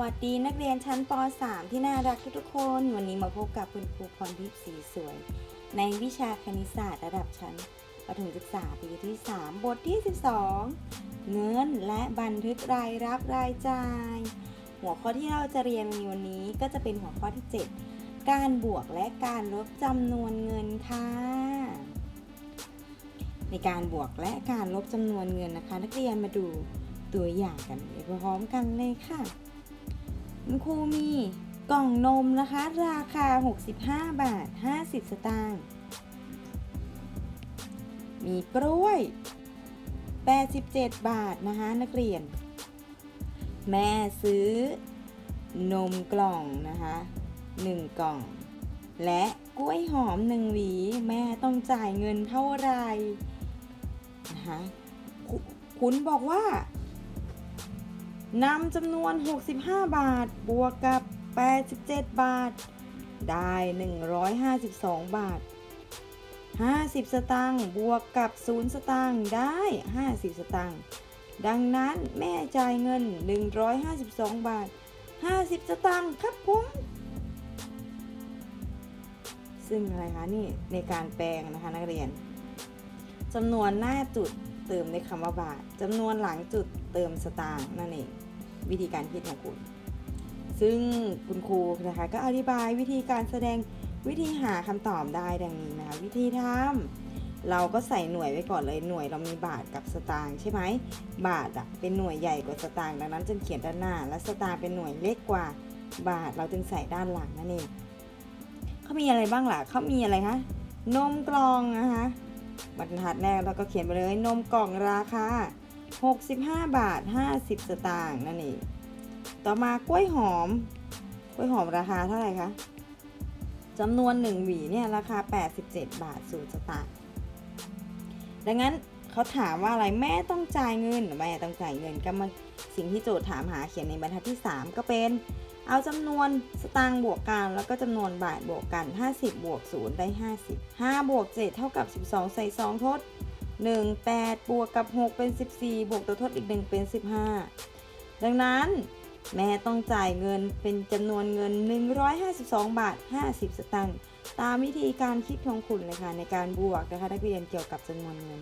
วัสดีนักเรียนชั้นป .3 ที่น่ารักทุกๆคน วันนี้มาพบกับคุณครูพรทิพย์สีสวย ในวิชาคณิตศาสตร์ระดับชั้นประถมศึกษาปีที่ 3 บทที่ 12 เงินและบันทึกรายรับรายจ่าย หัวข้อที่เราจะเรียนในวันนี้ก็จะเป็นหัวข้อที่ 7 การบวกและการลบจำนวนเงินค่ะ ในการบวกและการลบจำนวนเงินนะคะ นักเรียนมาดูตัวอย่างกันไปพร้อมกันเลยค่ะ คุณครูมีกล่องนมนะคะ ราคา 65 บาท 50 สตางค์ มีกล้วย 87 บาทนะคะนักเรียน แม่ซื้อนมกล่องนะคะ 1 กล่อง และกล้วยหอม1หวี แม่ต้องจ่ายเงินเท่าไหร่นะคะคคุณบอกว่า นำจำนวน 65 บาท บวกกับ 87 บาท ได้ 152 บาท 50 สตางค์บวกกับ 0 สตางค์ได้ 50 สตางค์ดังนั้นแม่จ่ายเงิน 152 บาท 50 สตางค์ครับผมซึ่งอะไรคะนี่ในการแปลงนะคะนักเรียนจำนวนหน้าจุดเติมในคำว่าบาทจำนวนหลังจุดเติมสตางค์นั่นเอง วิธีการคิดของคุณ ซึ่งคุณครูนะคะก็อธิบายวิธีการแสดงวิธีหาคำตอบได้ดังนี้นะคะวิธีทำเราก็ใส่หน่วยไว้ก่อนเลยหน่วยเรามีบาทกับสตางค์ใช่ไหมบาทอะเป็นหน่วยใหญ่กว่าสตางค์ดังนั้นจึงเขียนด้านหน้า และสตางค์เป็นหน่วยเล็กกว่าบาทเราจึงใส่ด้านหลังนั่นเองเขามีอะไรบ้างล่ะเขามีอะไรคะนมกล่องนะคะบรรทัดแรกเราก็เขียนไปเลยนมกล่องราคา 65 บาท 50 สตางค์นั่นเองต่อมากล้วยหอม กล้วยหอมราคาเท่าไหร่คะจำนวน 1 หวีเนี่ยราคา 87 บาท0สตางค์ดังนั้นเขาถามว่าอะไรแม่ต้องจ่ายเงินแม่ต้องจ่ายเงินก็มาสิ่งที่โจทย์ถามหาเขียนในบรรทัดที่ 3 ก็เป็นเอาจำนวนสตางค์บวกกัน แล้วก็จำนวนบาทบวกกัน 50 บวก 0 ได้ 50 5 บวก 7 เท่ากับ 12 ใส่ 2 ทด 1 8 บวกกับ 6 เป็น 14 บวกตัวทดอีก 1 เป็น 15 ดังนั้นแม่ต้องจ่ายเงินเป็นจำนวนเงิน 152 บาท 50 สตางค์ตามวิธีการคิดของคุณเลยค่ะในการบวกนะคะนักเรียนเกี่ยวกับจำนวนเงิน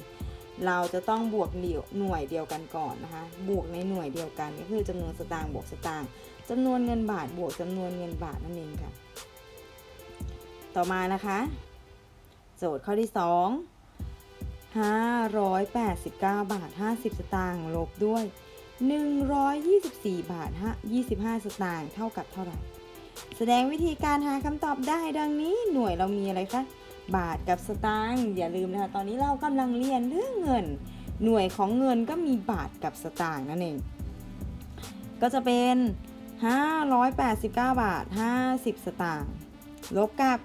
เราจะต้องบวกหน่วยเดียวกันก่อนนะคะ บวกในหน่วยเดียวกันก็คือจำนวนสตางค์บวกสตางค์จำนวนเงินบาทบวกจำนวนเงินบาทนั่นเองค่ะ ต่อมานะคะ โจทย์ข้อที่ 2 589 บาท 50 สตางค์ลบด้วย 124 บาท 25 สตางค์เท่ากับเท่าไหร่ แสดงวิธีการหาคำตอบได้ดังนี้หน่วยเรามีอะไรคะ บาทกับสตางค์อย่าลืมนะคะ ตอนนี้เรากำลังเรียนเรื่องเงิน หน่วยของเงินก็มีบาทกับสตางค์นั่นเอง ก็จะเป็น 589 บาท 50 สตางค์ลบกับ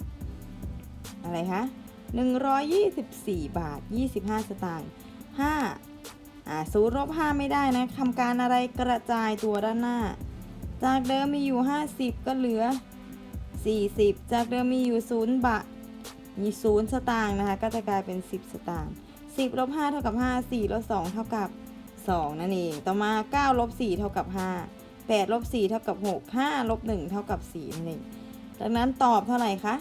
อะไรคะ 124 บาท 25 สตางค์5อ่าศูนย์ลบ5ไม่ได้นะทำการอะไรกระจายตัวด้านหน้า จากเดิมมีอยู่ 50 ก็เหลือ 40 จากเดิมมีอยู่0บาทมี0สตางค์นะคะ ก็จะกลายเป็น 10 สตางค์10ลบ5เท่ากับ 5 4ลบ2เท่ากับ 2 นั่นเอง ต่อมา9ลบ4เท่ากับ 5 8ลบ4เท่ากับ 6 5ลบ1เท่ากับ4นั่นเองดังนั้นตอบเท่าไหร่คะ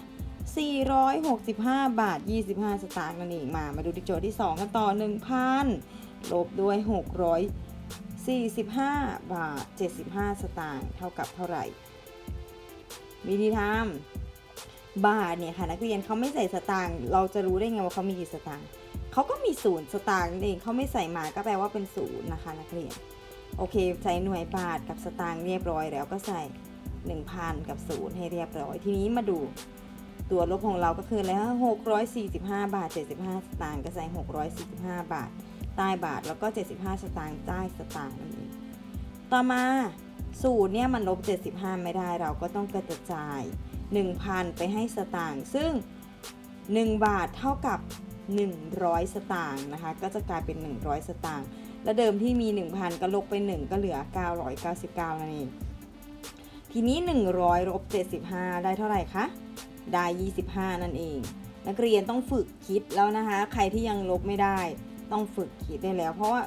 465 บาท 25 สตางค์นั่นเองมา มาดูที่โจทย์ที่ 2 กันต่อ 1,000 ลบด้วย 645 บาท 75 สตางค์เท่ากับเท่าไหร่ วิธีทำบาทเนี่ยค่ะ นักเรียนเขาไม่ใส่สตางค์เราจะรู้ได้ไงว่าเขามีกี่สตางค์เขาก็มีศูนย์สตางค์นั่นเองเขาไม่ใส่มาก็แปลว่าเป็นศูนย์นะคะนักเรียนโอเค ใส่หน่วยบาทกับสตางค์เรียบร้อยแล้วก็ใส่ 1,000 กับศูนย์ให้เรียบร้อย ทีนี้มาดู ตัวลบของเราก็คือแล้ว645 บาท 75 สตางค์ก็ใส่645 บาท ใต้บาทแล้วก็ 75 สตางค์ใต้สตางค์นั่นเองต่อมาสูตรเนี่ยมันลบ 75 ไม่ได้เราก็ต้องกระจาย 1,000 ไปให้สตางค์ซึ่ง 1 บาทเท่ากับ 100 สตางค์นะคะก็จะกลายเป็น 100 สตางค์และเดิมที่มี 1,000 ก็ลบไป 1 ก็เหลือ 999 นั่นเองทีนี้ 100ลบ75 ได้เท่าไหร่คะ ได้ 25 นั่นเอง นักเรียนต้องฝึกคิดแล้วนะคะ ใครที่ยังลบไม่ได้ต้องฝึกคิดได้แล้ว เพราะว่า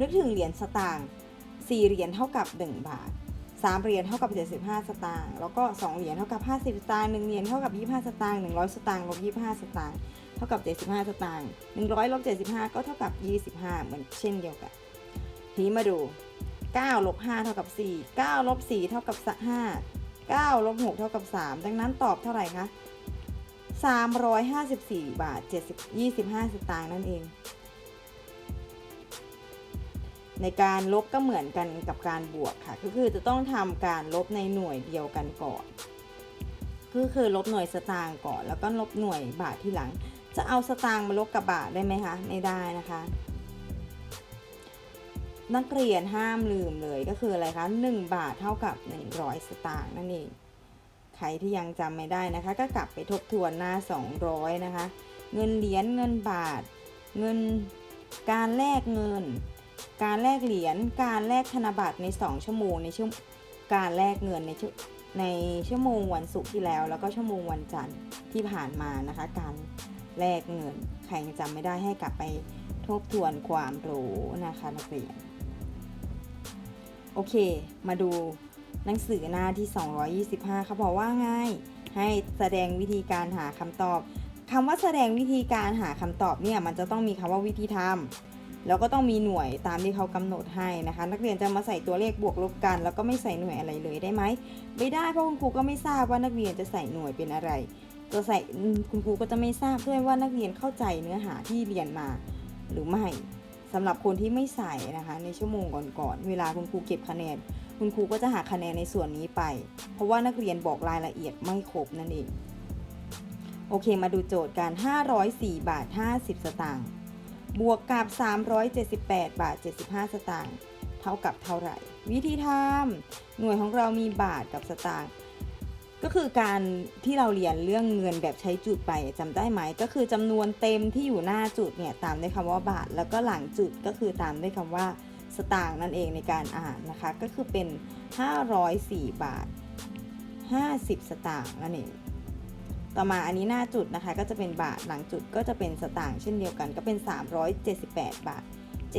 นึกถึงเหรียญสตางค์4เหรียญเท่ากับ 1 บาท 3เหรียญเท่ากับ 75 สตางค์แล้วก็ 2เหรียญเท่ากับ 50 สตางค์1เหรียญเท่ากับ 25 สตางค์100 สตางค์ลบ25 สตางค์เท่ากับ 75 สตางค์100ลบ75 ก็เท่ากับ 25 เหมือนเช่นเดียวกัน ทีนี้มาดู9ลบ5เท่ากับ 4 9ลบ4เท่ากับ5 9ลบ6เท่ากับ 3 ดังนั้นตอบเท่าไหร่คะ 354 บาท 70 25 สตางค์นั่นเอง ในการลบก็เหมือนกันกับการบวกค่ะ ก็คือจะต้องทำการลบในหน่วยเดียวกันก่อนก็คือลบหน่วยสตางค์ก่อน แล้วก็ลบหน่วยบาทที่หลัง จะเอาสตางค์มาลบกับบาทได้ไหมคะ ไม่ได้นะคะ นักเรียนห้ามลืมเลยก็คืออะไรคะ1บาทเท่ากับ 100 สตางค์นั่นเอง ใครที่ยังจำไม่ได้นะคะ ก็กลับไปทบทวนหน้า 200 นะคะ เงินเหรียญเงินบาท เงินการแลกเงิน การแลกเหรียญการแลกธนบัตรใน 2 ชั่วโมงในชั่วการแลกเงินในช่วในชั่วโมงวันศุกร์ที่แล้ว แล้วก็ชั่วโมงวันจันทร์ที่ผ่านมานะคะ การแลกเงิน ใครยังจำไม่ได้ให้กลับไปทบทวนความรู้นะคะนักเรียน โอเค มาดูหนังสือหน้าที่ 225เขาบอกว่าไงให้แสดงวิธีการหาคำตอบคำว่าแสดงวิธีการหาคำตอบเนี่ยมันจะต้องมีคำว่าวิธีทำแล้วก็ต้องมีหน่วยตามที่เขากำหนดให้นะคะ นักเรียนจะมาใส่ตัวเลขบวกลบกัน แล้วก็ไม่ใส่หน่วยอะไรเลยได้ไหมไม่ได้เพราะคุณครูก็ไม่ทราบว่านักเรียนจะใส่หน่วยเป็นอะไรจะใส่คุณครูก็จะไม่ทราบด้วยว่านักเรียนเข้าใจเนื้อหาที่เรียนมาหรือไม่ สำหรับคนที่ไม่ใส่นะคะ ในชั่วโมงก่อนๆเวลาคุณครูเก็บคะแนน คุณครูก็จะหาคะแนนในส่วนนี้ไป เพราะว่านักเรียนบอกรายละเอียดไม่ครบนั่นเองโอเคมาดูโจทย์กัน 504 บาท 50 สตางค์บวกกับ 378 บาท 75 สตางค์เท่ากับเท่าไหร่ วิธีทำหน่วยของเรามีบาทกับสตางค์ ก็คือการที่เราเรียนเรื่องเงินแบบใช้จุดไปจำได้ไหม ก็คือจำนวนเต็มที่อยู่หน้าจุดเนี่ยตามด้วยคำว่าบาท แล้วก็หลังจุดก็คือตามด้วยคำว่าสตางค์นั่นเองในการอ่านนะคะ ก็คือเป็น 504 บาท 50 สตางค์นั่นเองต่อมาอันนี้หน้าจุดนะคะ ก็จะเป็นบาทหลังจุดก็จะเป็นสตางค์เช่นเดียวกัน ก็เป็น 378 บาท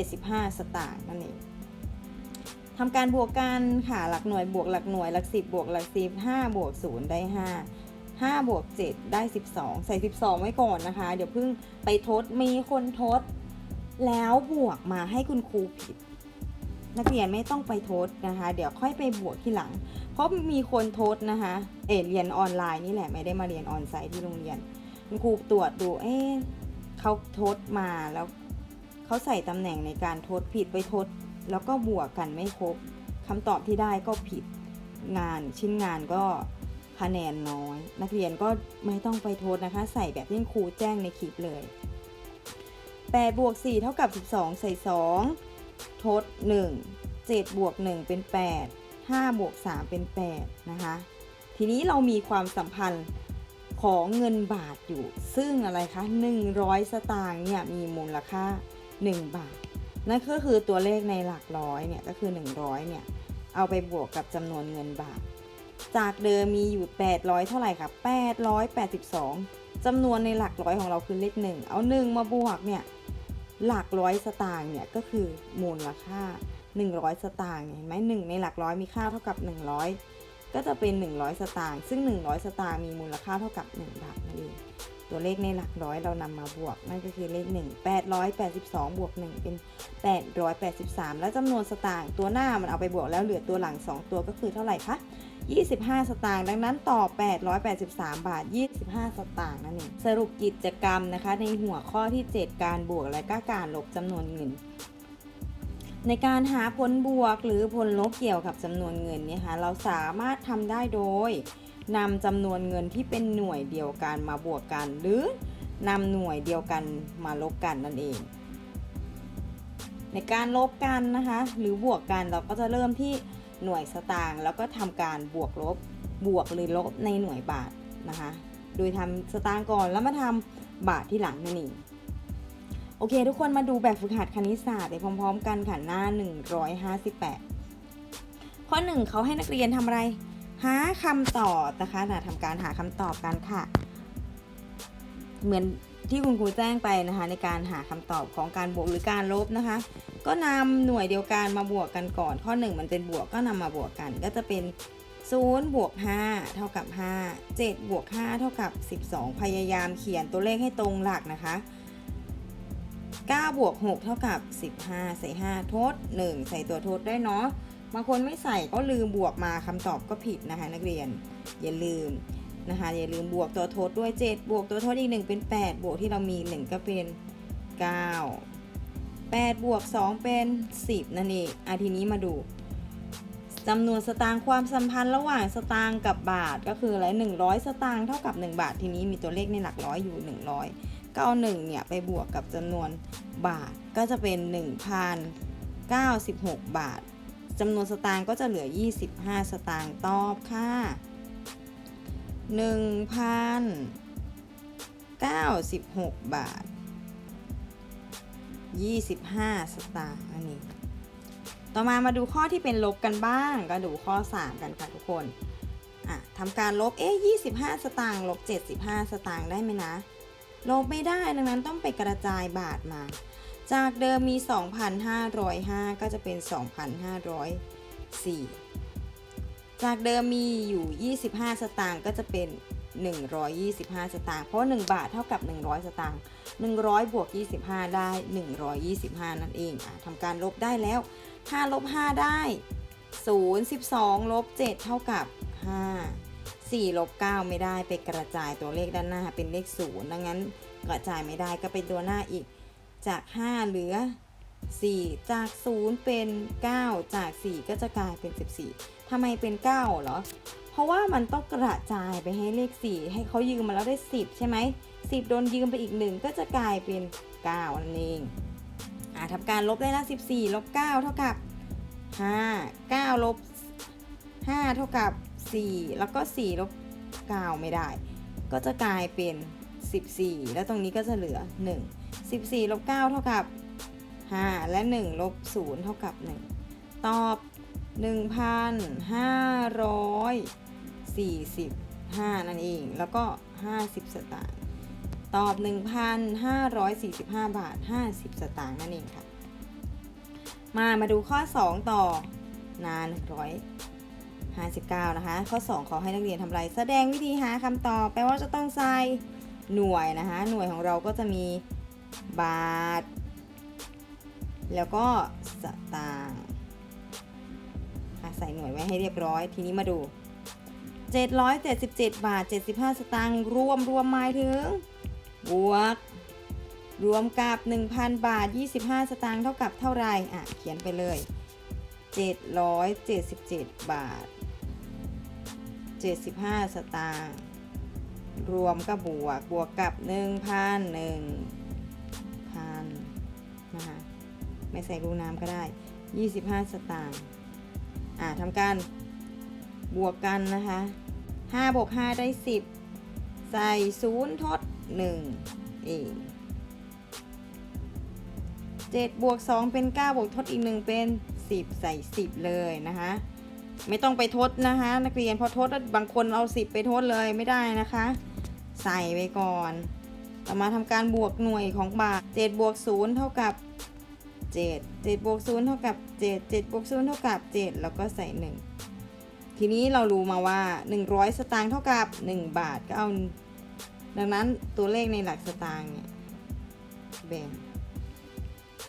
75 สตางค์นั่นเอง ทำการบวกกันค่ะหลักหน่วยบวกหลักหน่วยหลักสิบบวกหลักสิบห้าบวกศูนย์ได้ห้าห้าบวกเจ็ดได้สิบสองใส่สิบสองไว้ก่อนนะคะ เดี๋ยวเพิ่งไปทดมีคนทด แล้วบวกมาให้คุณครูผิด นักเรียนไม่ต้องไปทดนะคะ เดี๋ยวค่อยไปบวกทีหลัง เพราะมีคนทดนะคะ เออเรียนออนไลน์นี่แหละไม่ได้มาเรียนออนไซต์ที่โรงเรียน คุณครูตรวจดูเอ๊ะเขาทดมาแล้วเขาใส่ตำแหน่งในการทดผิดไปทด แล้วก็บวกกันไม่ครบคำตอบที่ได้ก็ผิดงานชิ้นงานก็คะแนนน้อย นักเรียนก็ไม่ต้องไปโทดนะคะ ใส่แบบที่ครูแจ้งในคลิปเลย8บวก4เท่ากับ 12 ใส่ 2 ทด 1 7บวก1เป็น 8 5บวก3เป็น 8 นะคะ ทีนี้เรามีความสัมพันธ์ของเงินบาทอยู่ ซึ่งอะไรคะ 100 สตางค์เนี่ยมีมูลค่า 1 บาท นั่นก็คือตัวเลขในหลักร้อยเนี่ยก็คือ 100เนี่ยเอาไปบวกกับจำนวนเงินบาท จากเดิมมีอยู่ 800 เท่าไหร่คะ882จำนวนในหลักร้อยของเราคือเลข1เอา1มาบวกเนี่ยหลักร้อยสตางค์เนี่ยก็คือมูลค่า 100 สตางค์เนี่ยเห็นไหมหนึ่งในหลักร้อยมีค่าเท่ากับ 100 ก็จะเป็น 100 สตางค์ซึ่ง 100 สตางค์มีมูลค่าเท่ากับ 1 บาทนั่นเองตัวเลขในหลักร้อยเรานำมาบวก นั่นก็คือเลข 1 882 บวก 1 เป็น 883 แล้วจำนวนสตางค์ตัวหน้ามันเอาไปบวกแล้วเหลือตัวหลัง 2 ตัวก็คือเท่าไหร่คะ25 สตางค์ดังนั้นต่อ 883 บาท 25 สตางค์นั่นเองสรุปกิจกรรมนะคะ ในหัวข้อที่ 7 การบวกและก็การลบจำนวนเงิน ในการหาผลบวกหรือผลลบเกี่ยวกับจำนวนเงินเนี่ยค่ะเราสามารถทำได้โดยนำจำนวนเงินที่เป็นหน่วยเดียวกันมาบวกกัน หรือนำหน่วยเดียวกันมาลบกันนั่นเอง ในการลบกันนะคะหรือบวกกันเราก็จะเริ่มที่หน่วยสตางค์แล้วก็ทำการบวกลบบวกหรือลบในหน่วยบาทนะคะ โดยทำสตางค์ก่อนแล้วมาทำบาทที่หลังนั่นเอง โอเค ทุกคนมาดูแบบฝึกหัดคณิตศาสตร์ไปพร้อมๆ กันค่ะหน้า 158 ข้อ 1เขาให้นักเรียนทำอะไร หาคำตอบนะคะนะทำการหาคำตอบกันค่ะ เหมือนที่คุณครูแจ้งไปนะคะ ในการหาคำตอบของการบวกหรือการลบนะคะ ก็นำหน่วยเดียวกันมาบวกกันก่อน ข้อ 1 มันเป็นบวกก็นำมาบวกกัน ก็จะเป็น0บวก5เท่ากับ 5 7บวก5เท่ากับ 12 พยายามเขียนตัวเลขให้ตรงหลักนะคะ 9บวก6เท่ากับ 15 ใส่ 5 ทด 1 ใส่ตัวทดได้เนาะบางคนไม่ใส่ก็ลืมบวกมาคำตอบก็ผิดนะคะ นักเรียนอย่าลืมนะคะอย่าลืมบวกตัวทดด้วย 7 บวกตัวทดอีก 1 เป็น 8 บวกที่เรามี 1 ก็เป็น 9 8บวก2เป็น 10 นั่นเองอะทีนี้มาดูจำนวนสตางค์ความสัมพันธ์ระหว่างสตางค์กับบาทก็คืออะไร100 สตางค์เท่ากับ 1 บาท ทีนี้มีตัวเลขในหลักร้อยอยู่ 100 ก็เอา1เนี่ยไปบวกกับจำนวนบาทก็จะเป็น 1,096 บาทจำนวนสตางค์ก็จะเหลือ 25 สตางค์ตอบค่ะ 1,096 บาท 25 สตางค์อันนี้ ต่อมามาดูข้อที่เป็นลบกันบ้าง ก็ดูข้อ 3 กันค่ะทุกคนอะทำการลบ เอ๊ะ25 สตางค์ลบ 75 สตางค์ได้ไหมนะ ลบไม่ได้ดังนั้นต้องไปกระจายบาทมา จากเดิมมี 2,505 ก็จะเป็น 2,504 จากเดิมมีอยู่ 25 สตางค์ก็จะเป็น 125 สตางค์เพราะ 1 บาทเท่ากับ 100 สตางค์100 บวก 25 ได้ 125 นั่นเองอะทำการลบได้แล้ว5ลบ 5 ได้ 0 12 ลบ 7 เท่ากับ 5 4ลบ9ไม่ได้ไปกระจายตัวเลขด้านหน้าเป็นเลข 0 ดังนั้นกระจายไม่ได้ก็เป็นตัวหน้าอีก จาก 5 เหลือ 4 จาก 0 เป็น 9 จาก 4 ก็จะกลายเป็น 14ทำไมเป็น 9 เหรอ เพราะว่ามันต้องกระจายไปให้เลข 4 ให้เขายืมมาแล้วได้ 10 ใช่ไหม 10 โดนยืมไปอีก 1 ก็จะกลายเป็น 9 นั่นเองอ่าทำการลบได้ละ 14 ลบ 9 เท่ากับ 5 9 ลบ 5 เท่ากับ 4 แล้วก็ 4 ลบ 9 ไม่ได้ ก็จะกลายเป็น 14 แล้วตรงนี้ก็จะเหลือ 1 14 ลบ 9 เท่ากับ 5 และ 1 ลบ 0 เท่ากับ 1 ตอบ 1,545 นั่นเอง แล้วก็ 50 สตางค์ตอบ 1,545 บาท 50 สตางค์นั่นเองค่ะ มามาดูข้อ 2 ต่อนาน100 59 นะคะ ข้อ 2 ขอให้นักเรียนทำอะไร แสดงวิธีหาคำตอบ แปลว่าจะต้องใส่หน่วยนะคะ หน่วยของเราก็จะมีบาท แล้วก็สตางค์ใส่หน่วยไว้ให้เรียบร้อย ทีนี้มาดู 777 บาท 75 สตางค์รวมรวมหมายถึง บวก รวมกับ 1,000 บาท 25 สตางค์เท่ากับเท่าไรอะ เขียนไปเลย 777 บาท 75 สตางค์รวมกับวกบวกกับ 1,000 1 0นะคะไม่ใส่รูน้ำก็ได้ 25 สตางค์อ่าทำการบวกกันนะคะ5บวก5ได้ 10 ใส่ 0 ทด1เอง7บวก2เป็น 9 บวกทดอีก 1 เป็น 10 ใส่ 10 เลยนะคะ ไม่ต้องไปทดนะคะ นักเรียนพอทดแล้วบางคนเอา10ไปทดเลยไม่ได้นะคะ ใส่ไปก่อนต่อมาทำการบวกหน่วยของบาท7บวก0เท่ากับ 7 7บวก0เท่ากับ 7 7บวก0เท่ากับ 7 แล้วก็ใส่ 1 ทีนี้เรารู้มาว่า 100 สตางค์เท่ากับ 1 บาทก็เอา ดังนั้นตัวเลขในหลักสตางค์เนี่ยแบ่ง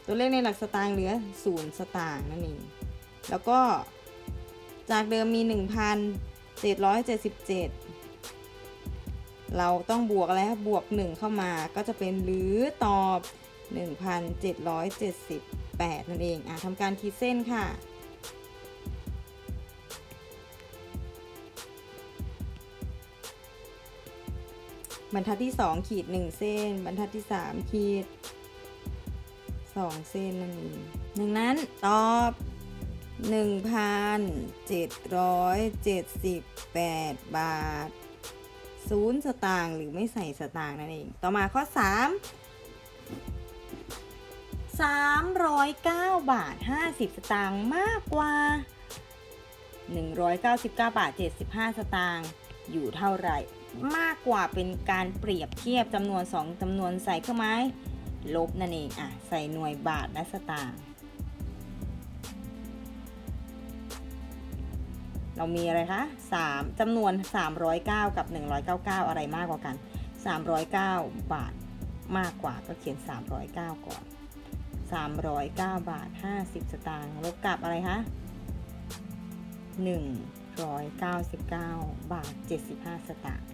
ตัวเลขในหลักสตางค์เหลือ 0 สตางค์นั่นเองแล้วก็ จากเดิมมี 1,777 เราต้องบวกแล้วบวก 1 เข้ามาก็จะเป็นหรือตอบ 1,778 นั่นเองอะทำการขีดเส้นค่ะบรรทัดที่ 2 ขีด 1 เส้น บรรทัดที่ 3 ขีด 2 เส้นนั่นเองดังนั้นตอบ 1,778 บาทศูนย์สตางค์หรือไม่ใส่สตางค์นั่นเอง ต่อมาข้อ 3 309 บาท 50 สตางค์มากกว่า 199 บาท 75 สตางค์อยู่เท่าไหร่ มากกว่าเป็นการเปรียบเทียบจำนวน 2จำนวนใส่เครื่องไม้ลบนั่นเองอะใส่หน่วยบาทและสตางค์ เรามีอะไรคะ3จำนวน 309 กับ 199 อะไรมากกว่ากัน 309 บาทมากกว่าก็เขียน 309 ก่อน 309 บาท 50 สตางค์ลบกับอะไรคะ199 บาท 75 สตางค์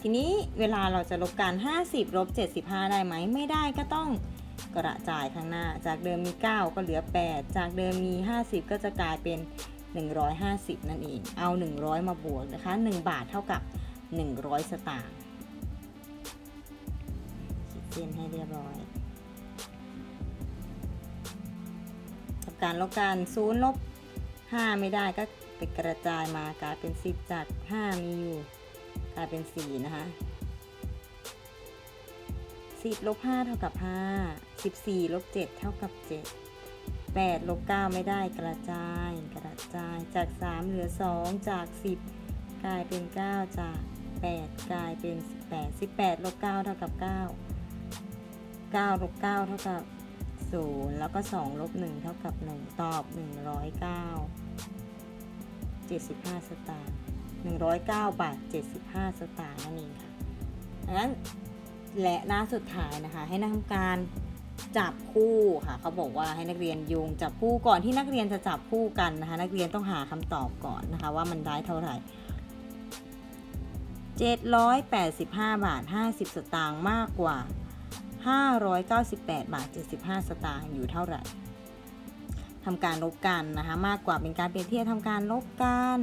ทีนี้เวลาเราจะลบกัน 50ลบ75 ได้ไหม ไม่ได้ก็ต้องกระจายข้างหน้า จากเดิมมี 9 ก็เหลือ 8 จากเดิมมี 50 ก็จะกลายเป็น 150 นั่นเอง เอา 100 มาบวกนะคะ 1 บาทเท่ากับ 100 สตางค์ขีดเส้นให้เรียบร้อยกับการลบกัน0ลบ 5 ไม่ได้ก็ไปกระจายมากลายเป็น 10 จาก 5 มีอยู่ กลายเป็น 4 นะคะ10ลบ5เท่ากับ 5 14ลบ7เท่ากับ 7 8ลบ9ไม่ได้กระจายกระจายจาก 3 เหลือ 2 จาก 10 กลายเป็น 9 จาก 8 กลายเป็น 18 18ลบ9เท่ากับ 9 9ลบ9เท่ากับ 0 แล้วก็ 2 ลบ 1 เท่ากับ 1 ตอบ 109 75 สตางค์109 บาท 75 สตางค์นั่นเองค่ะดังนั้นและหน้าสุดท้ายนะคะ ให้นักทำการ จับคู่ค่ะเขาบอกว่าให้นักเรียนโยงจับคู่ก่อนที่นักเรียนจะจับคู่กันนะคะ นักเรียนต้องหาคำตอบก่อนนะคะ ว่ามันได้เท่าไหร่785 บาท 50 สตางค์มากกว่า 598 บาท 75 สตางค์อยู่เท่าไหร่ทำการลบกันนะคะมากกว่าเป็นการเปรียบเทียบทำการลบกัน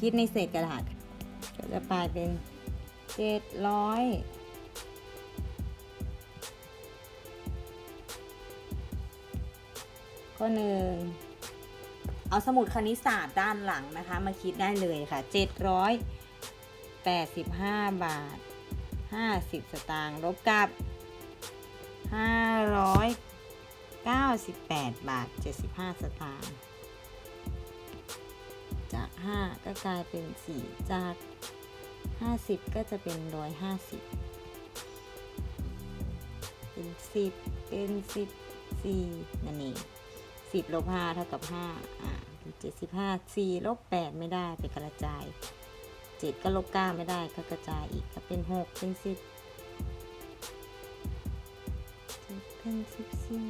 คิดในเศษกระดาษก็จะกลายเป็น 700 ข้อหนึ่งเอาสมุดคณิตศาสตร์ด้านหลังนะคะ มาคิดได้เลยค่ะ 785 บาท 50 สตางค์ลบกับ 598 บาท 75 สตางค์จาก 5 ก็กลายเป็น 4 จาก 50 ก็จะเป็น 150 เป็น 10 เป็น 14 นั่นเอง สิบลบห้าเท่ากับห้าอ่าเจ็ดสิบห้าสี่ลบแปดไม่ได้ไปกระจายเจ็ดก็ลบเก้าไม่ได้ก็กระจายอีกก็เป็นหกเป็นสิบเป็นสิบสี่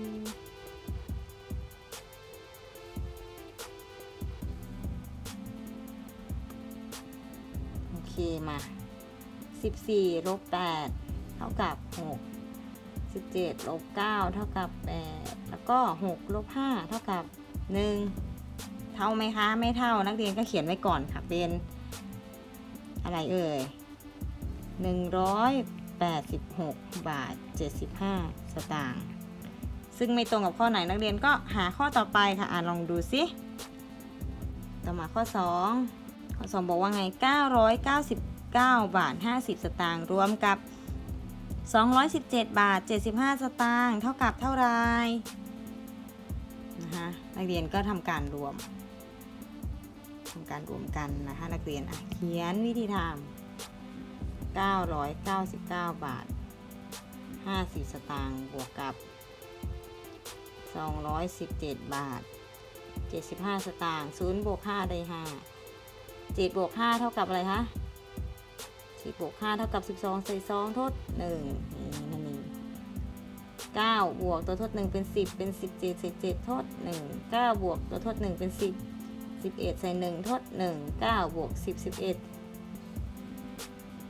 โอเคมาสิบสี่ลบแปดเท่ากับหก 17ลบ9เท่ากับ8แล้วก็6ลบ5เท่ากับ 1 เท่าไหมคะ ไม่เท่านักเรียนก็เขียนไว้ก่อนค่ะ เป็น อะไรเอ่ย 186 บาท 75 สตางค์ซึ่งไม่ตรงกับข้อไหนนักเรียนก็หาข้อต่อไปค่ะอ่านลองดูสิต่อมาข้อ 2 ข้อ 2 บอกว่าไง 999 บาท 50 สตางค์รวมกับ 217 บาท 75 สตางค์เท่ากับเท่าไรนะคะนักเรียนก็ทำการรวมทำการรวมกันนะคะนักเรียนอะเขียนวิธีทำ999 บาท 50 สตางค์บวกกับ 217 บาท 75 สตางค์0บวก5ได้ 5 7บวก5เท่ากับอะไรคะ สิบบวกห้าเท่ากับสิบสองใส่สองทดหนึ่งนั่นเองเก้าบวกตัวทดหนึ่งเป็นสิบเป็นสิบเจ็ดใส่เจ็ดทดหนึ่งเก้าบวกตัวทดหนึ่งเป็นสิบสิบเอ็ดใส่หนึ่งทดหนึ่งเก้าบวกสิบสิบเอ็ด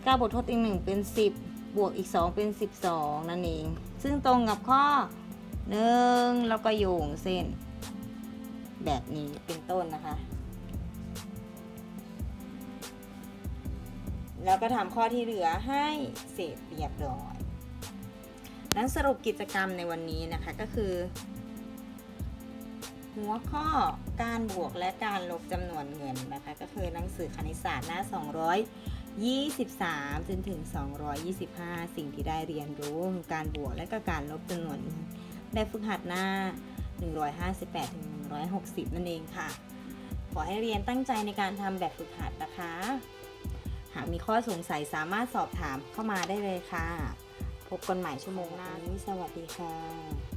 เก้าบวกทดอีกหนึ่งเป็นสิบบวกอีกสองเป็นสิบสองนั่นเอง ซึ่งตรงกับข้อหนึ่งแล้วก็โยงเส้น แบบนี้เป็นต้นนะคะ แล้วก็ทำข้อที่เหลือให้เสร็จเรียบร้อยนั้นสรุปกิจกรรมในวันนี้นะคะก็คือ หัวข้อการบวกและการลบจำนวนเงินนะคะก็คือหนังสือคณิตศาสตร์หน้า 223 จนถึง 225 สิ่งที่ได้เรียนรู้การบวกและก็การลบจำนวนเงินแบบฝึกหัดหน้า 158ถึง160 นั่นเองค่ะ ขอให้เรียนตั้งใจในการทำแบบฝึกหัดนะคะ หากมีข้อสงสัยสามารถสอบถามเข้ามาได้เลยค่ะ พบกันใหม่ชั่วโมงหน้าสวัสดีค่ะ